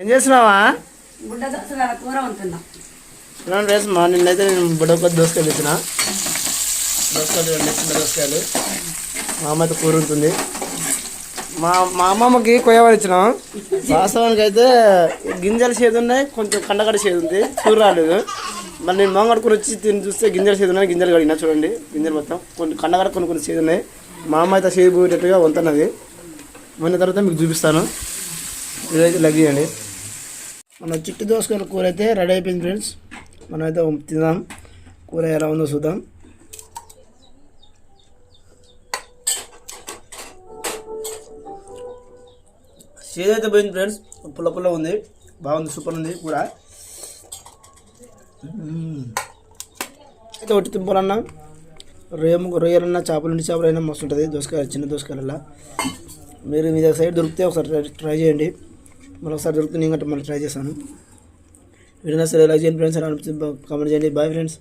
ఏం చేస్తున్నావా? గుడ్డ కూర చూడండి మా నిన్నైతే నేను బుడొక్క దోసకాయలు తెచ్చిన. దోసకాయలు రెండు చిన్న దోసకాయలు. మా అమ్మ అయితే కూర ఉంటుంది మా మా అమ్మమ్మకి కొయ్యవారు ఇచ్చినాం. వాస్తవానికి అయితే గింజల చేదు ఉన్నాయి కొంచెం కండగడ చేదు ఉంది. కూర రాలేదు. మరి నేను మామూలు వచ్చి తిని చూస్తే గింజల చేదు ఉన్నాయి గింజలు కడిగినా చూడండి. గింజలు మొత్తం. కొన్ని కండగడ కొన్ని కొన్ని చేదు ఉన్నాయి. మా అమ్మ అయితే చేదు పోయేటట్టుగా వంతున్నది మొన్న తర్వాత మీకు చూపిస్తాను. ఇదైతే లగ్ చేయండి మన చిట్టు దోసకాయల కూర అయితే రెడీ అయిపోయింది ఫ్రెండ్స్. మనం అయితే తిందాం. కూర ఎలా ఉందో చూద్దాం. చేదు అయితే పోయింది ఫ్రెండ్స్. పుల్ల పుల్ల ఉంది. బాగుంది సూపర్ ఉంది కూర. అయితే ఒట్టి తింపాలన్నా రొయ్య రొయ్యలన్నా చేపలు చేపలైనా మస్తు ఉంటుంది. దోసకాయ చిన్న దోసకాయల మీరు మీ సైడ్ దొరికితే ఒకసారి ట్రై చేయండి. మరొకసారి దొరుకుతుంది దొరికితే మళ్ళీ ట్రై చేస్తాను. వీడియో సరే లైక్ చేయండి ఫ్రెండ్స్ అలా అనిపిస్తుంది. కామెంట్ చేయండి. Bye friends